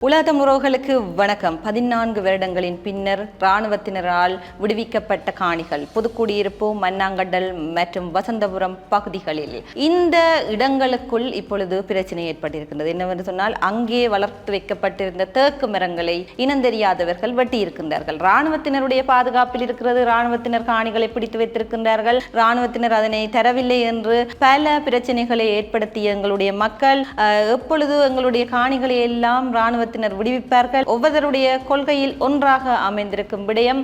உலக உறவுகளுக்கு வணக்கம். பதினான்கு வருடங்களின் பின்னர் இராணுவத்தினரால் விடுவிக்கப்பட்ட காணிகள் புதுக்குடியிருப்பு மன்னாங்கடல் மற்றும் வசந்தபுரம் பகுதிகளில். இந்த இடங்களுக்குள் இப்பொழுது பிரச்சனை ஏற்பட்டிருக்கின்றது. என்னவென்று சொன்னால் அங்கே வளர்த்து வைக்கப்பட்டிருந்த தேக்கு மரங்களை இனந்தெரியாதவர்கள் வெட்டியிருக்கின்றார்கள். இராணுவத்தினருடைய பாதுகாப்பில் இருக்கிறது இராணுவத்தினர் காணிகளை பிடித்து வைத்திருக்கின்றார்கள். இராணுவத்தினர் அதனை தரவில்லை என்று பல பிரச்சனைகளை ஏற்படுத்திய எங்களுடைய மக்கள் அஹ், எப்பொழுது எங்களுடைய காணிகளை எல்லாம் இராணுவத்தினர் விடுவிப்பார்கள். ஒவ்வொருவருடைய கொள்கையில் ஒன்றாக அமைந்திருக்கும் விடயம்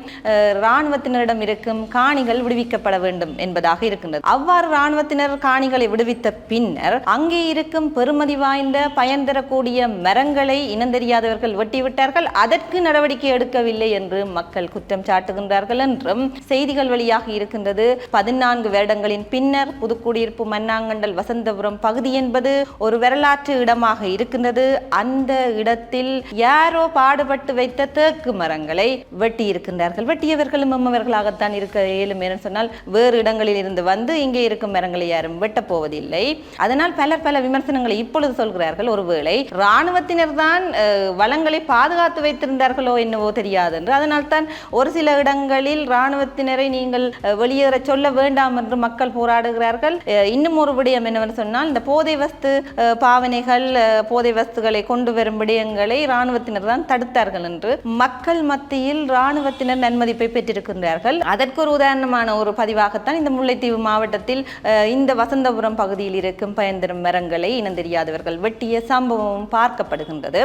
இராணுவத்தினரிடம் இருக்கும் காணிகள் விடுவிக்கப்பட வேண்டும் என்பதாக இருக்கின்றது. அவ்வாறு இராணுவத்தினர் காணிகளை விடுவித்த பின்னர் அங்கே இருக்கும் பெருமதி வாய்ந்த பயன் தரக்கூடிய மரங்களை இனந்தெரியாதவர்கள் வெட்டிவிட்டார்கள். அதற்கு நடவடிக்கை எடுக்கவில்லை என்று மக்கள் குற்றம் சாட்டுகின்றார்கள் என்றும் செய்திகள் வழியாக இருக்கின்றது. பதினான்கு வருடங்களின் பின்னர் புதுக்குடியிருப்பு மன்னாங்கண்டல் வசந்தபுரம் பகுதி என்பது ஒரு வரலாற்று இடமாக இருக்கின்றது. அந்த இடத்தில் யாரோ பாடுபட்டு வைத்த தேக்கு மரங்களை வெட்டி இருக்கின்றார்கள். வெட்டியவர்களும் எம்மவர்களாகத்தான் இருக்க இயலும் என சொன்னால் வேறு இடங்களில் இருந்து வந்து இங்கே இருக்கும் மரங்களை யாரும் வெட்டப் போவதில்லை. அதனால் பலர் பல விமர்சனங்களை இப்பொழுது சொல்கிறார்கள். ஒருவேளை இராணுவத்தினர் தான் வளங்களை பாதுகாத்து வைத்திருந்தார்களோ என்னவோ தெரியாது என்று அதனால் தான் ஒரு சில இடங்களில் இராணுவத்தினரை நீங்கள் வெளியேற சொல்ல வேண்டாம் என்று மக்கள் போராடுகிறார்கள். இன்னும் ஒரு விடயம் என்னவென்று சொன்னால் இந்த போதை வஸ்து பாவனைகள் போதை வஸ்துகளை கொண்டு வரும் விடயங்கள் இராணுவத்தினர் தான் தடுத்தார்கள் என்று மக்கள் மத்தியில் இராணுவத்தினர் நன்மதிப்பை பெற்றிருக்கின்றார்கள். அதற்கு ஒரு உதாரணமான ஒரு பதிவாகத்தான் இந்த முல்லைத்தீவு மாவட்டத்தில் இந்த வசந்தபுரம் பகுதியில் இருக்கும் பயன்தரும் மரங்களை இனந்தெரியாதவர்கள் வெட்டிய சம்பவம் பார்க்கப்படுகின்றது.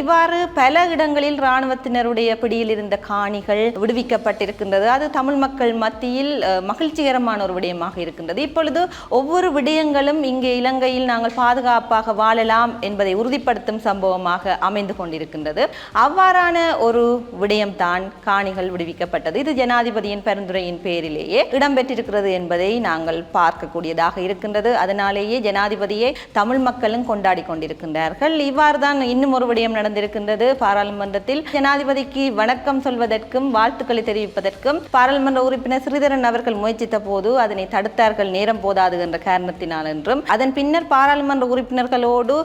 இவ்வாறு பல இடங்களில் இராணுவத்தினருடைய பிடியில் இருந்த காணிகள் விடுவிக்கப்பட்டிருக்கின்றது. அது தமிழ் மக்கள் மத்தியில் மகிழ்ச்சிகரமான ஒரு விடயமாக இருக்கின்றது. இப்பொழுது ஒவ்வொரு விடயங்களும் இங்கே இலங்கையில் நாங்கள் பாதுகாப்பாக வாழலாம் என்பதை உறுதிப்படுத்தும் சம்பவமாக அமைந்து கொண்டிருக்கின்றது. அவ்வாறான ஒரு விடயம்தான் காணிகள் விடுவிக்கப்பட்டது. இது ஜனாதிபதியின் பரிந்துரையின் பேரிலேயே இடம்பெற்றிருக்கிறது என்பதை நாங்கள் பார்க்கக்கூடியதாக இருக்கின்றது. அதனாலேயே ஜனாதிபதியை தமிழ் மக்களும் கொண்டாடி கொண்டிருக்கின்றார்கள். இவ்வாறு தான் இன்னும் ஒரு விடயம் நடந்திருக்கின்றது. பாராளுமன்றத்தில் ஜனாதிபதிக்கு வணக்கம் சொல்வதற்கும் வாழ்த்துக்களை தெரிவிப்பதற்கும் பாராளுமன்ற உறுப்பினர் ஸ்ரீதரன் அவர்கள் முயற்சித்த போது அதனை தடுத்தார்கள். நேரம் போதாது என்ற காரணத்தினால் என்றும் அதன் பின்னர் பாராளுமன்ற உறுப்பினர்களோடு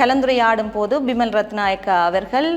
கலந்துரையாடும் போது பிமல் ரத்நாயக்கா அவர்கள்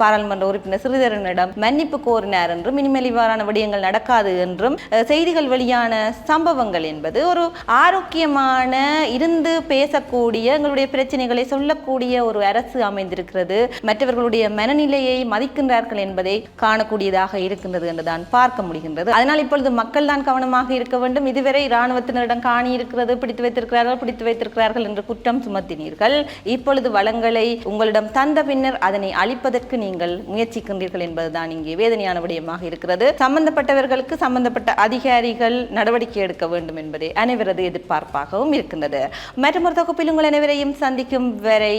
பாராளுமன்ற உறுப்பினர் சிறிதரனிடம் மன்னிப்பு கோரினார் என்றும் இனிமேல் இவ்வாறான விடயங்கள் நடக்காது என்றும் செய்திகள் வெளியான சம்பவங்கள் என்பது ஒரு ஆரோக்கியமான இருந்து பேசக்கூடிய எங்களுடைய பிரச்சனைகளை சொல்லக்கூடிய ஒரு அரசு அமைந்திருக்கிறது. மற்றவர்களுடைய மனநிலையை மதிக்கின்றார்கள் என்பதை காணக்கூடியதாக இருக்கின்றது என்றுதான் பார்க்க முடிகின்றது. அதனால் இப்பொழுது மக்கள் தான் கவனமாக இருக்க வேண்டும். இதுவரை இராணுவத்தினரிடம் காணி இருக்கிறது பிடித்து வைத்திருக்கிறார்கள் பிடித்து வைத்திருக்கிறார்கள் என்று குற்றம் சுமத்தினீர்கள். இப்பொழுது வளங்களை உங்களிடம் தந்த பின் பின்னர் அதனை அழிப்பதற்கு நீங்கள் முயற்சிக்கின்றீர்கள் என்பதுதான் இங்கே வேதனையான விடயமாக இருக்கிறது. சம்பந்தப்பட்டவர்களுக்கு சம்பந்தப்பட்ட அதிகாரிகள் நடவடிக்கை எடுக்க வேண்டும் என்பதே அனைவரது எதிர்பார்ப்பாகவும் இருக்கின்றது. மற்றொரு தொகுப்பில் உங்கள் அனைவரையும் சந்திக்கும் வரை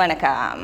வணக்கம்.